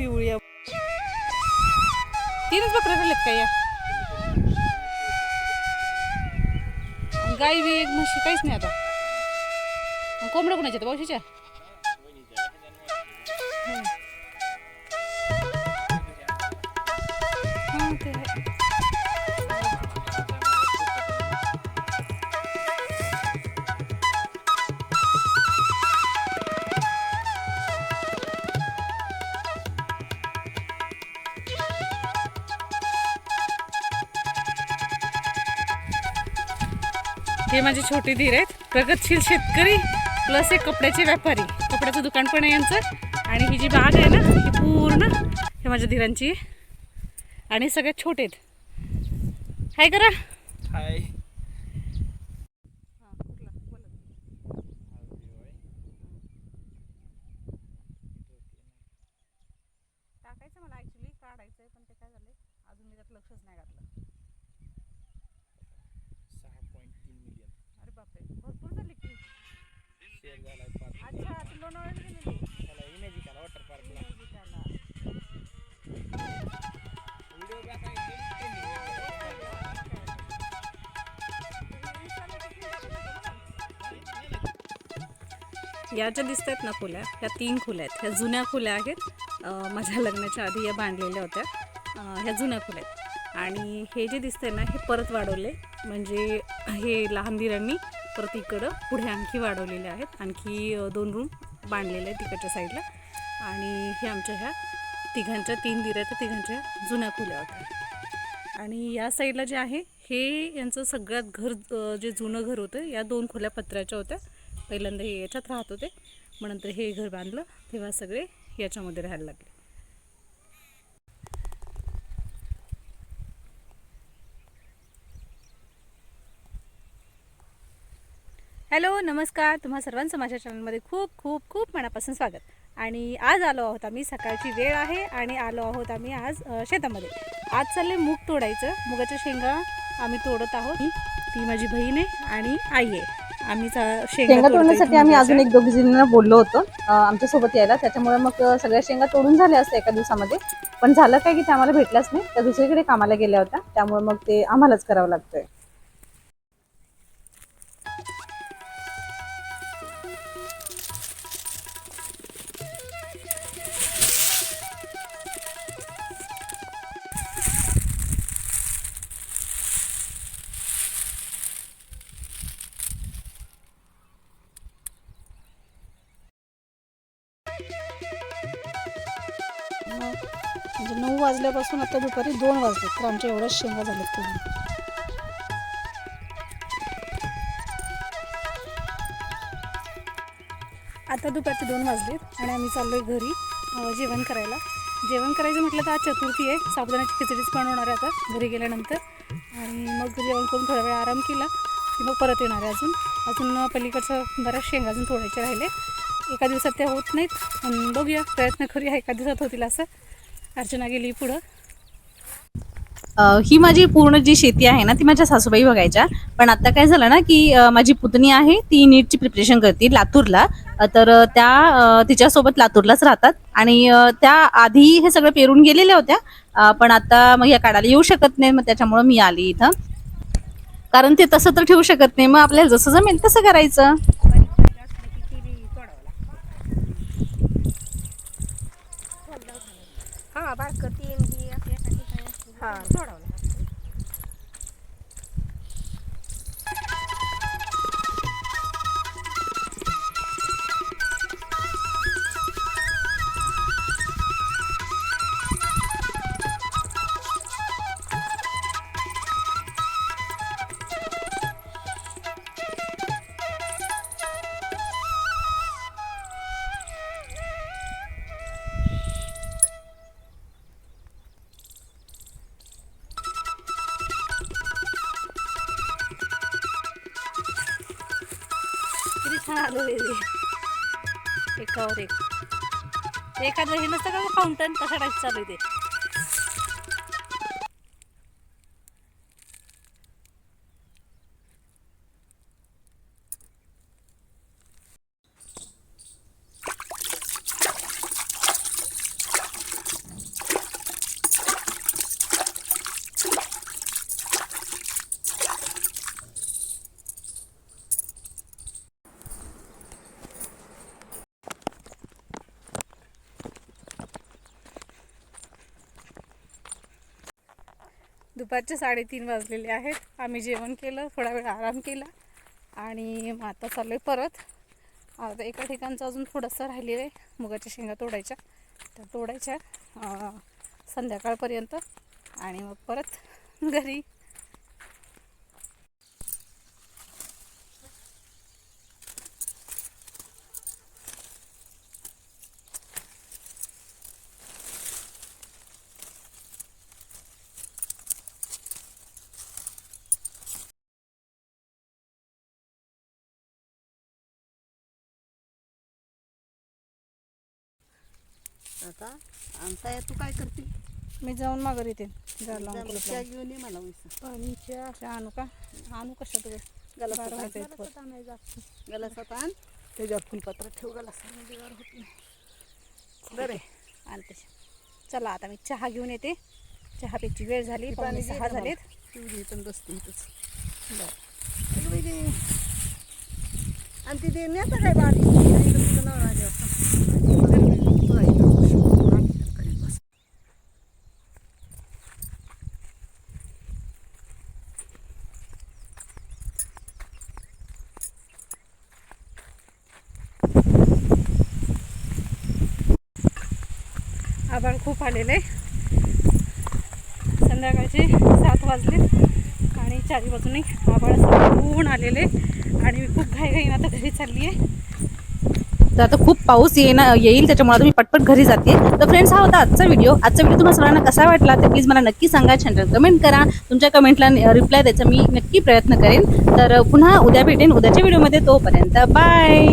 पिवळी तीनच बकऱ्या राहिलेत का या? गाई बी एक म्हशी काहीच नाही आता. कोंबड्या कोणाच्या आहेत पावशीच्या हे माझे छोटे धीर आहेत. प्रगतशील शेतकरी प्लस एक कपड्याचे व्यापारी. कपड्याचं दुकान पण आहे यांचं. आणि ही जी बाग आहे ना ही पूर्ण हे माझ्या धीरांची आहे. आणि सगळ्यात छोटे आहेत. हाय करा. हाय. टाकायचं मला ॲक्च्युली काढायचं आहे पण ते काय झालं अजून मी त्यात लक्षच नाही घातलं. सहा पॉईंट तीन अरे बापरे भरपूर झाली की. शेअर अच्छा तू लोणावळ्याला गेलेली? त्याला इमेजिकाला वॉटर पार्कला व्हिडिओ या ज्या दिसत आहेत ना खोल्या ह्या तीन खोल्या आहेत. ह्या जुन्या खोल्या आहेत. माझ्या लग्नाच्या आधी या बांधलेल्या होत्या. ह्या जुन्या खोल्या आहेत. आणि हे जे दिसतंय ना हे परत वाढवले म्हणजे हे लहान दिरांनी परत इकडं पुढे आणखी वाढवलेले आहेत. आणखी दोन रूम बांधलेले आहेत तिकडच्या साईडला. आणि हे आमच्या ह्या तिघांच्या तीन दिऱ्या तर तिघांच्या जुन्या खोल्या होत्या. आणि या साईडला जे आहे हे यांचं सगळ्यात घर जे जुनं घर होतं या दोन खोल्या पत्र्याच्या होत्या. पहिल्यांदा हे याच्यात राहत होते. मग नंतर हे घर बांधलं. तेव्हा सगळे याच्यामध्ये राहायला लागले. हॅलो नमस्कार. तुम्हा सर्वांचं माझ्या चॅनलमध्ये खूप खूप खूप मनापासून स्वागत. आणि आज आलो आहोत आम्ही सकाळची वेळ आहे आणि आलो आहोत आम्ही आज शेतामध्ये. आज चालले मूग तोडायचं. मुगाच्या शेंगा आम्ही तोडत आहोत. ती माझी बहीण आहे आणि आई आहे. आम्ही शेंगा तोडण्यासाठी आम्ही. अजून एक दोघी जणांना बोललो होतो. अं, आमच्यासोबत यायला. त्याच्यामुळे मग सगळ्या शेंगा तोडून झाल्या असत्या एका दिवसामध्ये. पण झालं काय की त्या आम्हाला भेटल्याच नाही. त्या दुसरीकडे कामाला गेल्या होत्या. त्यामुळे मग ते आम्हालाच करावं लागतंय. म्हणजे नऊ वाजल्यापासून आता दुपारी दोन वाजले तर आमच्या एवढ्याच शेंगा झाल्यात पूर्ण. आता दुपारचे दोन वाजलेत आणि आम्ही चाललोय घरी जेवण करायला. जेवण करायचं म्हटलं तर आज चतुर्थी आहे साबुदाण्याची खिचडीच बनवणार आहे आता घरी गेल्यानंतर. आणि मग जेवण करून थोडा वेळ आराम केला की मग परत येणार आहे अजून. अजून पलीकडचं बऱ्याच शेंगा अजून तोडायचे राहिले एका दिवसात त्या होत नाहीत. पण बघूया प्रयत्न करूया एका दिवसात होतील असं. अर्चना गेली पुढं. ही माझी पूर्ण जी शेती आहे ना ती माझ्या सासूबाई बघायच्या. पण आता काय झालं ना की माझी पुतणी आहे ती नीटची प्रिपरेशन करते लातूरला. तर त्या तिच्यासोबत लातूरलाच राहतात. आणि त्या आधी हे सगळं पेरून गेलेल्या होत्या. पण आता मग या काढायला येऊ शकत नाही मग त्याच्यामुळं मी आली इथं. कारण ते तसं तर ठेवू शकत नाही. मग आपल्याला जसं जमेल तसं करायचं. हा बारकं तीन ही ठिकाणी असते. हा सोडावं एकावर एक. एखादं हे नसतं का फाउंटन कशा टाईप चालू आहे ते? दुपारचे साडेतीन वाजलेले आहेत. आम्ही जेवण केलं थोडा वेळ आराम केला आणि मग आता चाललो आहे परत. आता एका ठिकाणचं अजून थोडंसं राहिलेलं आहे मुगाच्या शेंगा तोडायच्या. त्या तोडायच्या संध्याकाळपर्यंत आणि मग परत घरी. आता आमचा तू काय करते? मी जाऊन मागं येते. झालं चहा घेऊन ये मला पाणी चहा आणू का? आणू कशा तुझे गलासात बारा आण. गलासात त्याच्यावर फुलपत्र ठेव गलासात. दिवार होत नाही. बरं. आणते चला आता मी चहा घेऊन येते. चहा प्यायची वेळ झाली पाणी सहा. झालेत. पिवळी पण बसते इथंच. बाई ते. आणि ती ते नेता काय बारी नाही तर तुझं नाव आले तुला इथं बस. आम्ही करीत बस. आभाळ खूप आलेलं आहे. संध्याकाळचे सात वाजले आणि चारी बाजूने आभाळ असं ऊन आलेले आणि मी खूप घाईघाईनं आता घरी चालली आहे. तर आता खूप पाऊस येणं येईल त्याच्यामुळे आता मी पटपट घरी जाते. तर फ्रेंड्स हा होता आजचा व्हिडिओ आजचा व्हिडिओ तुम्हाला सगळ्यांना कसा वाटला तर प्लीज मला नक्की सांगा. छान कमेंट करा. तुमच्या कमेंटला रिप्लाय द्यायचा मी नक्की प्रयत्न करेन. तर पुन्हा उद्या भेटेन उद्याच्या व्हिडिओमध्ये तोपर्यंत बाय